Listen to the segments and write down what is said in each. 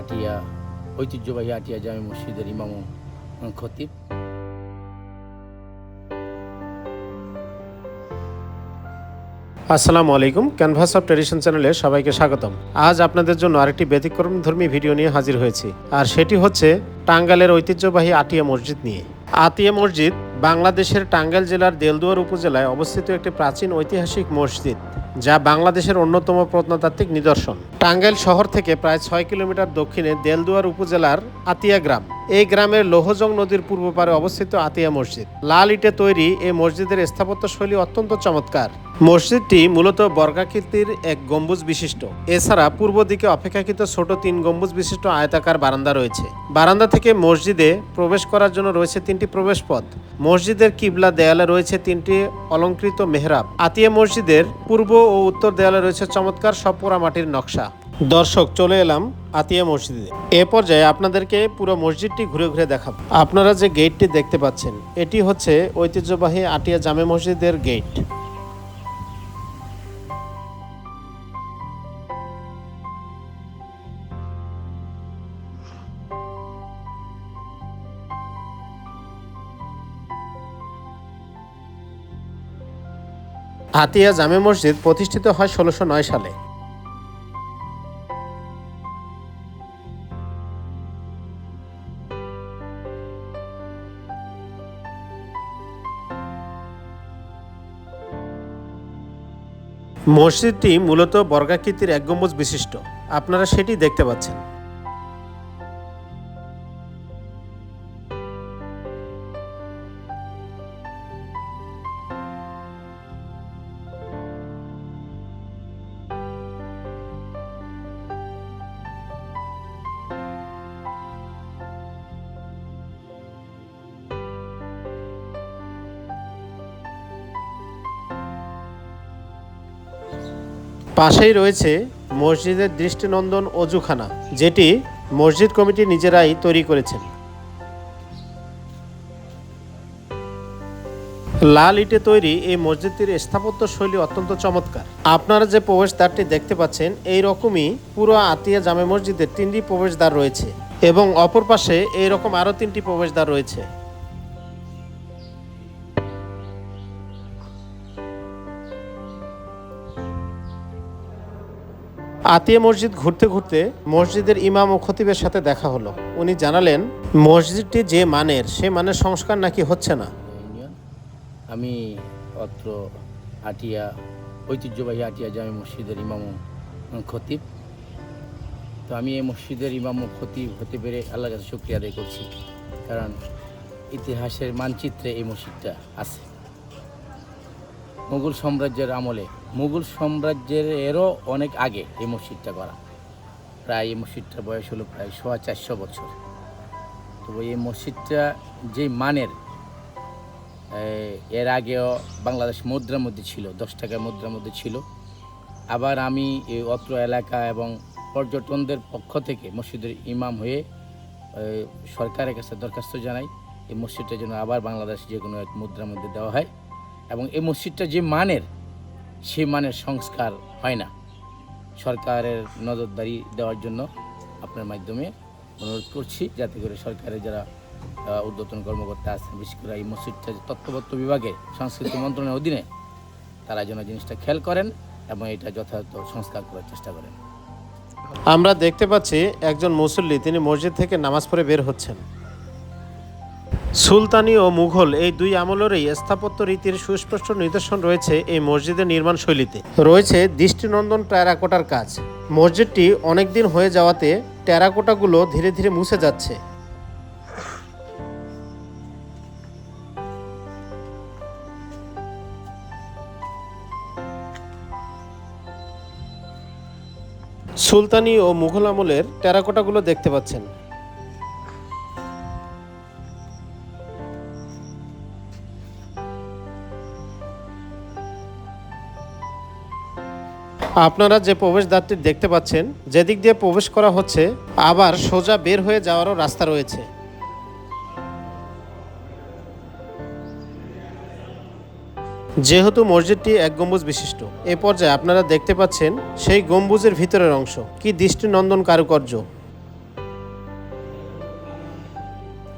আটিয়া, ঐতিহ্যবাহী আটিয়া জামে মসজিদের ইমাম খতিব। আসসালামু আলাইকুম ক্যানভাস অফ ট্রেডিশন চ্যানেলে সবাইকে স্বাগতম। আজ আপনাদের জন্য আরেকটি ব্যতিক্রম ধর্মী ভিডিও নিয়ে হাজির হয়েছি, আর সেটি হচ্ছে টাঙ্গালের ঐতিহ্যবাহী আটিয়া মসজিদ নিয়ে। আতিয়া মসজিদ বাংলাদেশের টাঙ্গাইল জেলার দেলদুয়ার উপজেলায় অবস্থিত একটি প্রাচীন ঐতিহাসিক মসজিদ। যা বাংলাদেশের অন্যতম প্রত্নতাত্ত্বিক নিদর্শন। টাঙ্গাইল শহর থেকে প্রায় ছয় কিলোমিটার দক্ষিণে দেলদুয়ার উপজেলার আতিয়া গ্রাম। এই গ্রামের লোহজং নদীর পূর্ব পারে অবস্থিত আতিয়া মসজিদ। লাল ইটে তৈরি এই মসজিদের স্থাপত্য শৈলী অত্যন্ত চমৎকার। মসজিদটি মূলত বর্গাকৃতির এক গম্বুজ বিশিষ্ট। এছাড়া পূর্ব দিকে অপেক্ষাকৃত ছোট তিন গম্বুজ বিশিষ্ট আয়তাকার বারান্দা রয়েছে। বারান্দা থেকে মসজিদে প্রবেশ করার জন্য রয়েছে তিনটি প্রবেশ পথ মসজিদের কিবলা দেয়ালে রয়েছে তিনটি অলঙ্কৃত মেহরাব। আতিয়া মসজিদের পূর্ব ও উত্তর দেয়ালে রয়েছে চমৎকার সপোরা মাটির নকশা। দর্শক, চলে এলাম আতিয়া মসজিদে। এ পর্যায়ে আপনাদেরকে পুরো মসজিদটি ঘুরে ঘুরে দেখাবো। আপনারা যে গেটটি দেখতে পাচ্ছেন, এটি হচ্ছে ঐতিহ্যবাহী আটিয়া জামে মসজিদের গেট। আতিয়া জামে মসজিদ প্রতিষ্ঠিত হয় ষোলোশো সালে। মসজিদটি মূলত বর্গাকৃতির এক গম্বুজ বিশিষ্ট। আপনারা সেটি দেখতে পাচ্ছেন। পাশেই রয়েছে মসজিদের দৃষ্টিনন্দন অজুখানা, যেটি মসজিদ কমিটি নিজেরাই তৈরি করেছেন। লাল ইটে তৈরি এই মসজিদটির স্থাপত্য শৈলী অত্যন্ত চমৎকার। আপনারা যে প্রবেশদ্বারটি দেখতে পাচ্ছেন, এই রকমই পুরো আতিয়া জামে মসজিদের তিনটি প্রবেশদ্বার রয়েছে এবং অপর পাশে এই রকম আরও তিনটি প্রবেশদ্বার রয়েছে। আতিয়া মসজিদ ঘুরতে ঘুরতে মসজিদের ইমাম ও খতিবের সাথে দেখা হলো। উনি জানালেন, মসজিদটি যে মানের, সে মানের সংস্কার নাকি হচ্ছে না? আমি অত্র আটিয়া, ঐতিহ্যবাহী আটিয়া জামে মসজিদের ইমাম খতিব। তো আমি এই মসজিদের ইমাম ও খতিব হতে পেরে আল্লাহ কাছে শুক্রিয়া আদায় করছি, কারণ ইতিহাসের মানচিত্রে এই মসজিদটা আছে। মুঘল সাম্রাজ্যের আমলে মুঘল সাম্রাজ্যের এরও অনেক আগে এই মসজিদটা করা। প্রায় এই মসজিদটার বয়স হলো প্রায় সোয়া চারশো বছর। তো এই মসজিদটা যে মানের এর আগেও বাংলাদেশ মুদ্রার মধ্যে ছিল, দশ টাকার মুদ্রার মধ্যে ছিল। আবার আমি এই অত্র এলাকা এবং পর্যটনদের পক্ষ থেকে মসজিদের ইমাম হয়ে সরকারের কাছে দরখাস্ত জানাই, এই মসজিদটা যেন আবার বাংলাদেশ যে কোনো এক মুদ্রার মধ্যে দেওয়া হয়। এবং এই মসজিদটা যে মানের সেই মানের সংস্কার হয় না। সরকারের নজরদারি দেওয়ার জন্য আপনার মাধ্যমে অনুরোধ করছি, যাতে করে সরকারের যারা ঊর্ধ্বতন কর্মকর্তা আছেন, বিশেষ করে এই মসজিদটা তত্ত্ববত্ত বিভাগে, সংস্কৃতি মন্ত্রণের অধীনে, তারা যেন জিনিসটা খেয়াল করেন এবং এটা যথাযথ সংস্কার করার চেষ্টা করেন। আমরা দেখতে পাচ্ছি একজন মুসল্লি, তিনি মসজিদ থেকে নামাজ পড়ে বের হচ্ছেন। সুলতানি ও মুঘল এই দুই আমলেরই স্থাপত্য রীতির সুস্পষ্ট নিদর্শন রয়েছে এই মসজিদের নির্মাণ শৈলীতে। রয়েছে দৃষ্টিনন্দন টেরাকোটার কাজ। মসজিদটি অনেক দিন হয়ে যাওয়াতে টেরাকোটাগুলো ধীরে ধীরে মুছে যাচ্ছে। সুলতানি ও মুঘল আমলের টেরাকোটাগুলো দেখতে পাচ্ছেন। আপনারা যে প্রবেশদ্বারটি দেখতে পাচ্ছেন, যেদিক দিয়ে প্রবেশ করা হচ্ছে, আবার সোজা বের হয়ে যাওয়ারও রাস্তা রয়েছে। যেহেতু মসজিদটি এক গম্বুজ বিশিষ্ট, এ পর্যায়ে আপনারা দেখতে পাচ্ছেন সেই গম্বুজের ভিতরের অংশ। কি দৃষ্টিনন্দন কারুকার্য।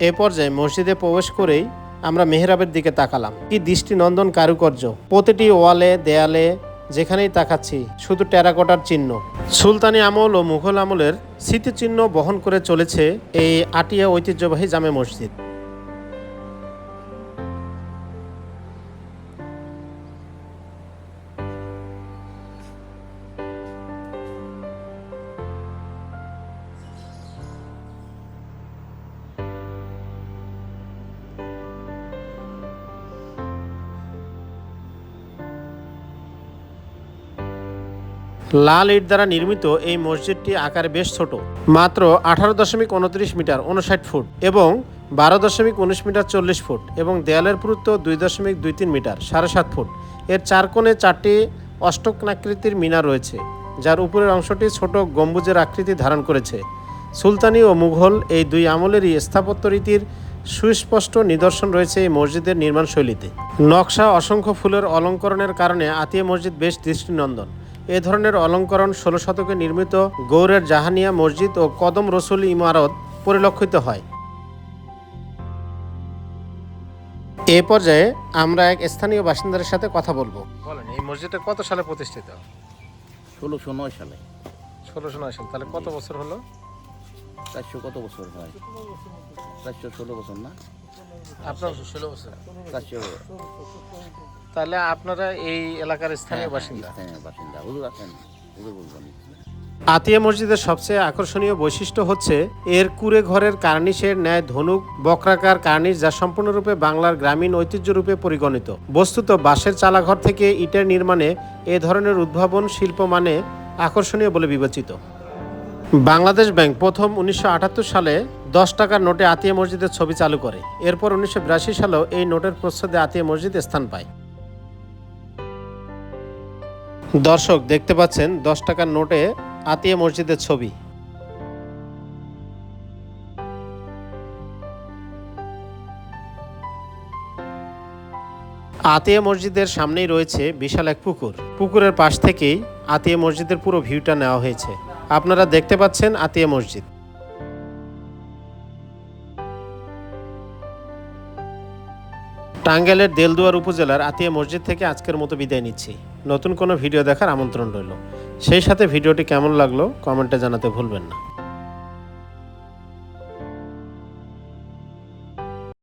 এ পর্যায়ে মসজিদে প্রবেশ করেই আমরা মেহরাবের দিকে তাকালাম। কি দৃষ্টিনন্দন কারুকার্য। প্রতিটি ওয়ালে, দেয়ালে যেখানেই তাকাচ্ছি, শুধু টেরাকোটার চিহ্ন। সুলতানি আমল ও মুঘল আমলের স্মৃতিচিহ্ন বহন করে চলেছে এই আটিয়া ঐতিহ্যবাহী জামে মসজিদ। লাল ইট দ্বারা নির্মিত এই মসজিদটি আকারে বেশ ছোট, মাত্র আঠারো দশমিক উনত্রিশ মিটার উনষাট ফুট এবং বারো দশমিক উনিশ মিটার চল্লিশ ফুট এবং দেয়ালের পুরুত্ব দুই দশমিক দুই তিন মিটার, সাড়ে সাত ফুট। এর চার কোণে চারটি অষ্টকনাকৃতির মিনার রয়েছে, যার উপরের অংশটি ছোট গম্বুজের আকৃতি ধারণ করেছে। সুলতানি ও মুঘল এই দুই আমলেরই স্থাপত্য রীতির সুস্পষ্ট নিদর্শন রয়েছে এই মসজিদের নির্মাণ শৈলীতে। নকশা অসংখ্য ফুলের অলঙ্করণের কারণে আতিয়া মসজিদ বেশ দৃষ্টিনন্দন। এ ধরনের অলঙ্করণ ষোলো শতকে নির্মিত গৌরের জাহানিয়া মসজিদ ও কদম রসুল ইমারত পরিলক্ষিত হয়। এ পর্যায়ে আমরা এক স্থানীয় বাসিন্দার সাথে কথা বলব। বলেন এই মসজিদটা কত সালে প্রতিষ্ঠিত? ষোলোশো নয় সালে। ষোলোশো নয় সাল তাহলে কত বছর হলো? চারশো কত বছর হয়? চারশো ষোলো বছর না? আপনার ষোলো বছর তাহলে আপনারা এই এলাকার স্থানীয় হ্যাঁ, বাসিন্দা? বাসিন্দা। হুজুর আছেন? হুজুর বলবেন আতিয়া মসজিদের সবচেয়ে আকর্ষণীয় বৈশিষ্ট্য হচ্ছে এর কুড়ে ঘরের কার্নিশের ন্যায় ধনুক বক্রাকার কার্নিশ যা সম্পূর্ণরূপে বাংলার গ্রামীণ ঐতিহ্যরূপে পরিগণিত। বস্তুত বাঁশের চালাঘর থেকে ইটের নির্মাণে এ ধরনের উদ্ভাবন শিল্প মানে আকর্ষণীয় বলে বিবেচিত। বাংলাদেশ ব্যাংক প্রথম উনিশশো আটাত্তর সালে দশ টাকার নোটে আতিয়া মসজিদের ছবি চালু করে। এরপর উনিশশো সালেও এই নোটের প্রচ্ছদে আতিয়া মসজিদ স্থান পায়। দর্শক, দেখতে পাচ্ছেন, দশ টাকার নোটে আতিয়া মসজিদের ছবি। আতিয়া মসজিদের সামনেই রয়েছে বিশাল এক পুকুর। পুকুরের পাশ থেকেই আতিয়া মসজিদের পুরো ভিউটা নেওয়া হয়েছে। আপনারা দেখতে পাচ্ছেন আতিয়া মসজিদ। টাঙ্গাইলের দেলদুয়ার উপজেলার আতিয়া মসজিদ থেকে আজকের মতো বিদায় নিচ্ছি। নতুন কোনো ভিডিও দেখার আমন্ত্রণ রইল। সেই সাথে ভিডিওটি কেমন লাগল কমেন্টে জানাতে ভুলবেন না।